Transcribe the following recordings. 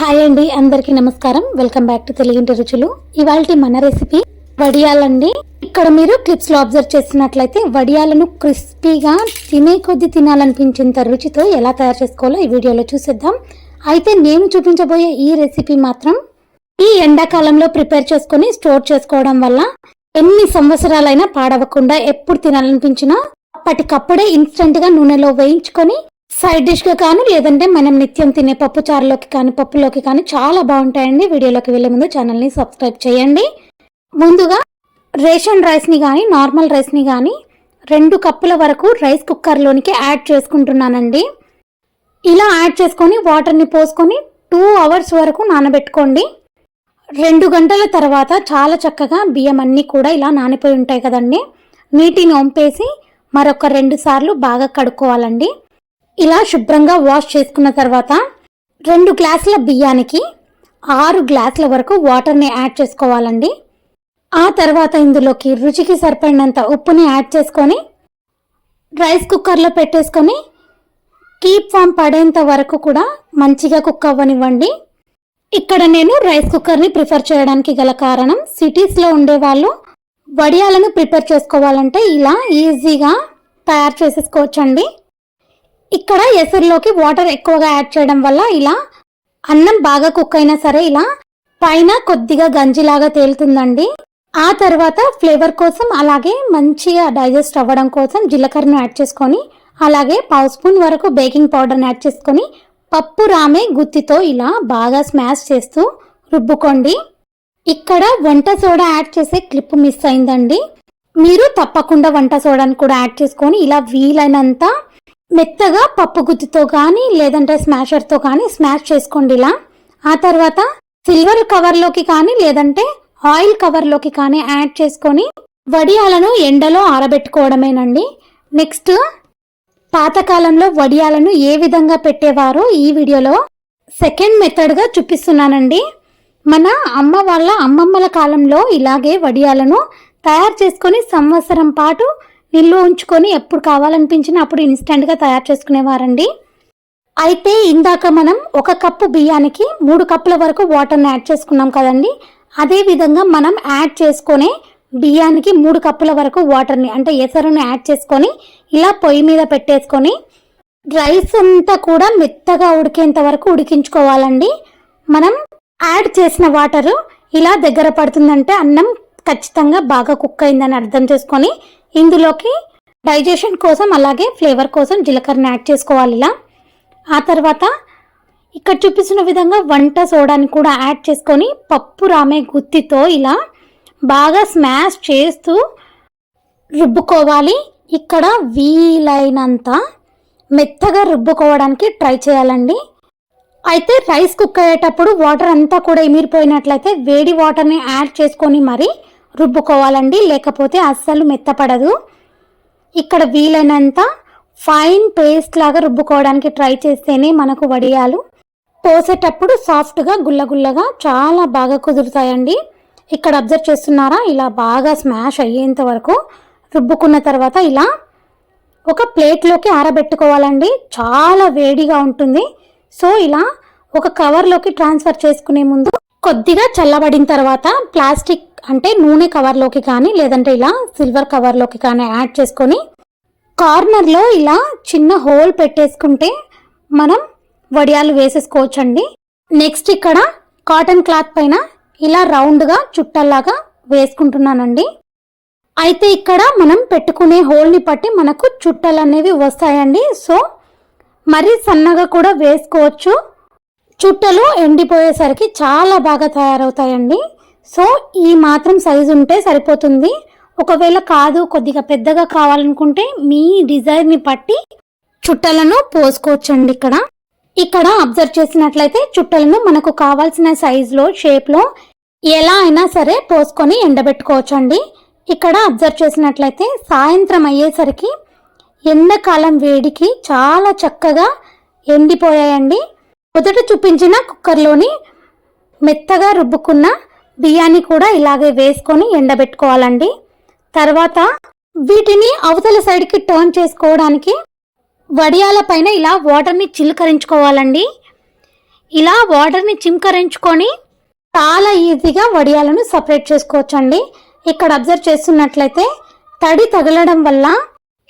Hi అండి అందరికీ నమస్కారం. వెల్కమ్ బ్యాక్ టు తెలుగింటి రుచులు. ఇవాళ మన రెసిపీ వడియాలండి. ఇక్కడ మీరు క్లిప్స్లో అబ్జర్వ్ చేసినట్లయితే వడియాలను క్రిస్పీగా తినే కొద్ది తినాలనిపించేంత రుచితో ఎలా తయారు చేసుకోవాలో ఈ వీడియోలో చూసేద్దాం. అయితే నేను చూపించబోయే ఈ రెసిపీ మాత్రం ఈ ఎండాకాలంలో ప్రిపేర్ చేసుకొని స్టోర్ చేసుకోవడం వల్ల ఎన్ని సంవత్సరాలైనా పాడవకుండా ఎప్పుడు తినాలనిపించినా అప్పటికప్పుడే ఇన్స్టెంట్గా నూనెలో వేయించుకొని సైడ్ డిష్గా కానీ లేదంటే మనం నిత్యం తినే పప్పు చారులోకి కానీ పప్పులోకి కానీ చాలా బాగుంటాయండి. వీడియోలోకి వెళ్ళే ముందు ఛానల్ని సబ్స్క్రైబ్ చేయండి. ముందుగా రేషన్ రైస్ని కానీ నార్మల్ రైస్ని కానీ రెండు కప్పుల వరకు రైస్ కుక్కర్లోనికి యాడ్ చేసుకుంటున్నానండి. ఇలా యాడ్ చేసుకొని వాటర్ని పోసుకొని టూ అవర్స్ వరకు నానబెట్టుకోండి. రెండు గంటల తర్వాత చాలా చక్కగా బియ్యం అన్నీ కూడా ఇలా నానిపోయి ఉంటాయి కదండి. నీటిని వంపేసి మరొక రెండు సార్లు బాగా కడుక్కోవాలండి. ఇలా శుభ్రంగా వాష్ చేసుకున్న తర్వాత రెండు గ్లాసుల బియ్యానికి ఆరు గ్లాసుల వరకు వాటర్ని యాడ్ చేసుకోవాలండి. ఆ తర్వాత ఇందులోకి రుచికి సరిపడినంత ఉప్పుని యాడ్ చేసుకొని రైస్ కుక్కర్లో పెట్టేసుకొని కీప్ ఫామ్ పడేంత వరకు కూడా మంచిగా కుక్ అవ్వనివ్వండి. ఇక్కడ నేను రైస్ కుక్కర్ని ప్రిఫర్ చేయడానికి గల కారణం సిటీస్లో ఉండేవాళ్ళు వడియాలను ప్రిపేర్ చేసుకోవాలంటే ఇలా ఈజీగా తయారు చేసేసుకోవచ్చండి. ఇక్కడ ఎసరులోకి వాటర్ ఎక్కువగా యాడ్ చేయడం వల్ల ఇలా అన్నం బాగా కుక్ అయినా సరే ఇలా పైన కొద్దిగా గంజిలాగా తేలుతుందండి. ఆ తర్వాత ఫ్లేవర్ కోసం అలాగే మంచిగా డైజెస్ట్ అవ్వడం కోసం జీలకర్రను యాడ్ చేసుకొని అలాగే పావు స్పూన్ వరకు బేకింగ్ పౌడర్ని యాడ్ చేసుకొని పప్పు రామే గుత్తితో ఇలా బాగా స్మాష్ చేస్తూ రుబ్బుకోండి. ఇక్కడ వంట సోడా యాడ్ చేసే క్లిప్ మిస్ అయిందండి. మీరు తప్పకుండా వంట సోడాని కూడా యాడ్ చేసుకొని ఇలా వీలైనంత మెత్తగా పప్పు గుత్తితో కానీ లేదంటే స్మాషర్తో కానీ స్మాష్ చేసుకోండి ఇలా. ఆ తర్వాత సిల్వర్ కవర్లోకి కానీ లేదంటే ఆయిల్ కవర్లోకి కానీ యాడ్ చేసుకొని వడియాలను ఎండలో ఆరబెట్టుకోవడమేనండి. నెక్స్ట్ పాతకాలంలో వడియాలను ఏ విధంగా పెట్టేవారో ఈ వీడియోలో సెకండ్ మెథడ్గా చూపిస్తున్నానండి. మన అమ్మ వాళ్ళ అమ్మమ్మల కాలంలో ఇలాగే వడియాలను తయారు చేసుకొని సంవత్సరం పాటు నిల్వ ఉంచుకొని ఎప్పుడు కావాలనిపించినా అప్పుడు ఇన్స్టెంట్గా తయారు చేసుకునేవారండి. అయితే ఇందాక మనం ఒక కప్పు బియ్యానికి మూడు కప్పుల వరకు వాటర్ని యాడ్ చేసుకున్నాం కదండి. అదే విధంగా మనం యాడ్ చేసుకునే బియ్యానికి మూడు కప్పుల వరకు వాటర్ని అంటే ఎసరుని యాడ్ చేసుకొని ఇలా పొయ్యి మీద పెట్టేసుకొని రైస్ అంతా కూడా మెత్తగా ఉడికేంత వరకు ఉడికించుకోవాలండి. మనం యాడ్ చేసిన వాటరు ఇలా దగ్గర పడుతుందంటే అన్నం ఖచ్చితంగా బాగా కుక్ అయిందని అర్థం చేసుకొని ఇందులోకి డైజెషన్ కోసం అలాగే ఫ్లేవర్ కోసం జీలకర్రని యాడ్ చేసుకోవాలి ఇలా. ఆ తర్వాత ఇక్కడ చూపిస్తున్న విధంగా వంట సోడాని కూడా యాడ్ చేసుకొని పప్పు రామే గుత్తితో ఇలా బాగా స్మాష్ చేస్తూ రుబ్బుకోవాలి. ఇక్కడ వీలైనంత మెత్తగా రుబ్బుకోవడానికి ట్రై చేయాలండి. అయితే రైస్ కుక్ అయ్యేటప్పుడు వాటర్ అంతా కూడా ఇమిరిపోయినట్లయితే వేడి వాటర్ని యాడ్ చేసుకొని మరి రుబ్బుకోవాలండి లేకపోతే అస్సలు మెత్తపడదు. ఇక్కడ వీలైనంత ఫైన్ పేస్ట్ లాగా రుబ్బుకోవడానికి ట్రై చేస్తేనే మనకు వడియాలు. పోసేటప్పుడు సాఫ్ట్గా గుల్లగుల్లగా చాలా బాగా కుదురుతాయండి. ఇక్కడ అబ్జర్వ్ చేస్తున్నారా? ఇలా బాగా స్మాష్ అయ్యేంత వరకు రుబ్బుకున్న తర్వాత ఇలా ఒక ప్లేట్లోకి ఆరబెట్టుకోవాలండి. చాలా వేడిగా ఉంటుంది. సో ఇలా ఒక కవర్లోకి ట్రాన్స్ఫర్ చేసుకునే ముందు కొద్దిగా చల్లబడిన తర్వాత ప్లాస్టిక్ అంటే నూనె కవర్లోకి కానీ లేదంటే ఇలా సిల్వర్ కవర్లోకి కానీ యాడ్ చేసుకొని కార్నర్లో ఇలా చిన్న హోల్ పెట్టేసుకుంటే మనం వడియాలు వేసేసుకోవచ్చండి. నెక్స్ట్ ఇక్కడ కాటన్ క్లాత్ పైన ఇలా రౌండ్గా చుట్టల్లాగా వేసుకుంటున్నానండి. అయితే ఇక్కడ మనం పెట్టుకునే హోల్ని బట్టి మనకు చుట్టలు అనేవి వస్తాయండి. సో మరీ సన్నగా కూడా వేసుకోవచ్చు. చుట్టలు ఎండిపోయేసరికి చాలా బాగా తయారవుతాయండి. సో ఈ మాత్రం సైజు ఉంటే సరిపోతుంది. ఒకవేళ కాదు కొద్దిగా పెద్దగా కావాలనుకుంటే మీ డిజైన్ని బట్టి చుట్టలను పోసుకోవచ్చండి ఇక్కడ. ఇక్కడ అబ్జర్వ్ చేసినట్లయితే చుట్టలను మనకు కావాల్సిన సైజులో షేప్లో ఎలా అయినా సరే పోసుకొని ఎండబెట్టుకోవచ్చండి. ఇక్కడ అబ్జర్వ్ చేసినట్లయితే సాయంత్రం అయ్యేసరికి ఎండాకాలం వేడికి చాలా చక్కగా ఎండిపోయాయండి. మొదట చూపించిన కుక్కర్లోని మెత్తగా రుబ్బుకున్న బియ్యాన్ని కూడా ఇలాగే వేసుకొని ఎండబెట్టుకోవాలండి. తర్వాత వీటిని అవతల సైడ్కి టర్న్ చేసుకోవడానికి వడియాల పైన ఇలా వాటర్ని చిలకరించుకోవాలండి. ఇలా వాటర్ని చిమ్కరించుకొని చాలా ఈజీగా వడియాలను సపరేట్ చేసుకోవచ్చండి. ఇక్కడ అబ్జర్వ్ చేస్తున్నట్లయితే తడి తగలడం వల్ల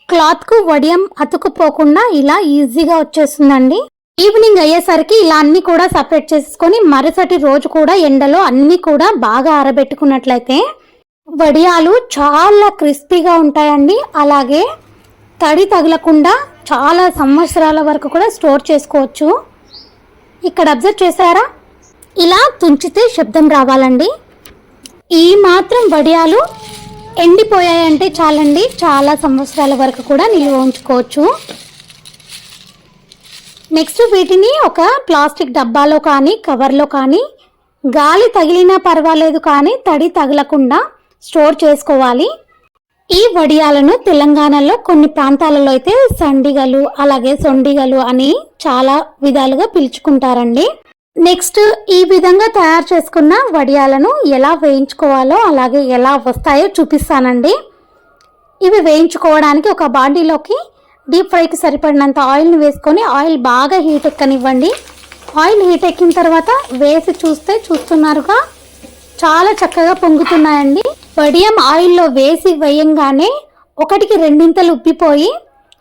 క్లాత్కు వడియం అతుకుపోకుండా ఇలా ఈజీగా వచ్చేస్తుందండి. ఈవినింగ్ అయ్యేసరికి ఇలా అన్ని కూడా సపరేట్ చేసుకొని మరుసటి రోజు కూడా ఎండలో అన్ని కూడా బాగా ఆరబెట్టుకున్నట్లయితే వడియాలు చాలా క్రిస్పీగా ఉంటాయండి. అలాగే తడి తగలకుండా చాలా సంవత్సరాల వరకు కూడా స్టోర్ చేసుకోవచ్చు. ఇక్కడ అబ్జర్వ్ చేశారా? ఇలా తుంచితే శబ్దం రావాలండి. ఈ మాత్రం వడియాలు ఎండిపోయాయంటే చాలండి. చాలా సంవత్సరాల వరకు కూడా నిల్వ ఉంచుకోవచ్చు. నెక్స్ట్ వీటిని ఒక ప్లాస్టిక్ డబ్బాలో కానీ కవర్లో కానీ గాలి తగిలినా పర్వాలేదు కానీ తడి తగలకుండా స్టోర్ చేసుకోవాలి. ఈ వడియాలను తెలంగాణలో కొన్ని ప్రాంతాలలో అయితే సండిగలు అలాగే సొండిగలు అని చాలా విధాలుగా పిలుచుకుంటారండి. నెక్స్ట్ ఈ విధంగా తయారు చేసుకున్న వడియాలను ఎలా వేయించుకోవాలో అలాగే ఎలా వస్తాయో చూపిస్తానండి. ఇవి వేయించుకోవడానికి ఒక బాండీలోకి డీప్ ఫ్రైకి సరిపడినంత ఆయిల్ని వేసుకొని ఆయిల్ బాగా హీట్ ఎక్కనివ్వండి. ఆయిల్ హీట్ ఎక్కిన తర్వాత వేసి చూస్తే చూస్తున్నారుగా చాలా చక్కగా పొంగుతున్నాయండి. వడియం ఆయిల్లో వేసి వేయంగానే ఒకటికి రెండింతలు ఉబ్బిపోయి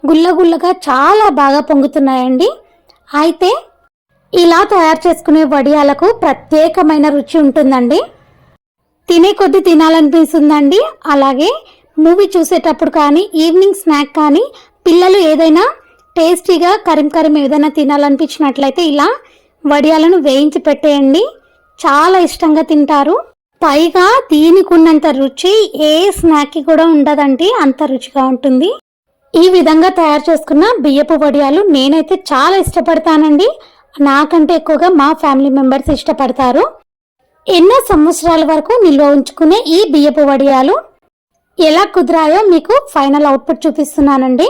గుల్లగుల్లగా చాలా బాగా పొంగుతున్నాయండి. అయితే ఇలా తయారు చేసుకునే వడియాలకు ప్రత్యేకమైన రుచి ఉంటుందండి. తినే కొద్ది తినాలనిపిస్తుందండి. అలాగే మూవీ చూసేటప్పుడు కానీ ఈవినింగ్ స్నాక్ కానీ పిల్లలు ఏదైనా టేస్టీగా కరిం కరిం ఏదైనా తినాలనిపించినట్లయితే ఇలా వడియాలను వేయించి పెట్టేయండి. చాలా ఇష్టంగా తింటారు. పైగా దీనికి ఉన్నంత రుచి ఏ స్నాక్కి కూడా ఉండదండి. అంత రుచిగా ఉంటుంది. ఈ విధంగా తయారు చేసుకున్న బియ్యపు వడియాలు నేనైతే చాలా ఇష్టపడతానండి. నాకంటే ఎక్కువగా మా ఫ్యామిలీ మెంబర్స్ ఇష్టపడతారు. ఎన్నో సంవత్సరాల వరకు నిల్వ ఉంచుకునే ఈ బియ్యపు వడియాలు ఎలా కుదిరాయో మీకు ఫైనల్ అవుట్పుట్ చూపిస్తున్నానండి.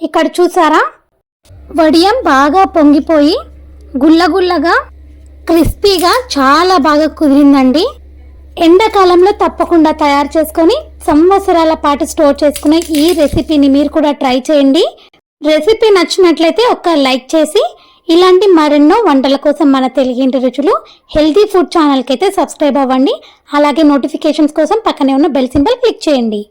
ఇక్కడ చూసారా? వడియం బాగా పొంగిపోయి గుల్లగుల్లగా క్రిస్పీగా చాలా బాగా కుదిరిందండి. ఎండాకాలంలో తప్పకుండా తయారు చేసుకొని సంవత్సరాల పాటు స్టోర్ చేసుకునే ఈ రెసిపీని మీరు కూడా ట్రై చేయండి. రెసిపీ నచ్చినట్లయితే ఒక లైక్ చేసి ఇలాంటి మరెన్నో వంటల కోసం మన తెలుగింటి రుచులు హెల్తీ ఫుడ్ ఛానల్కి అయితే సబ్స్క్రైబ్ అవ్వండి. అలాగే నోటిఫికేషన్స్ కోసం పక్కనే ఉన్న బెల్ సింబల్ క్లిక్ చేయండి.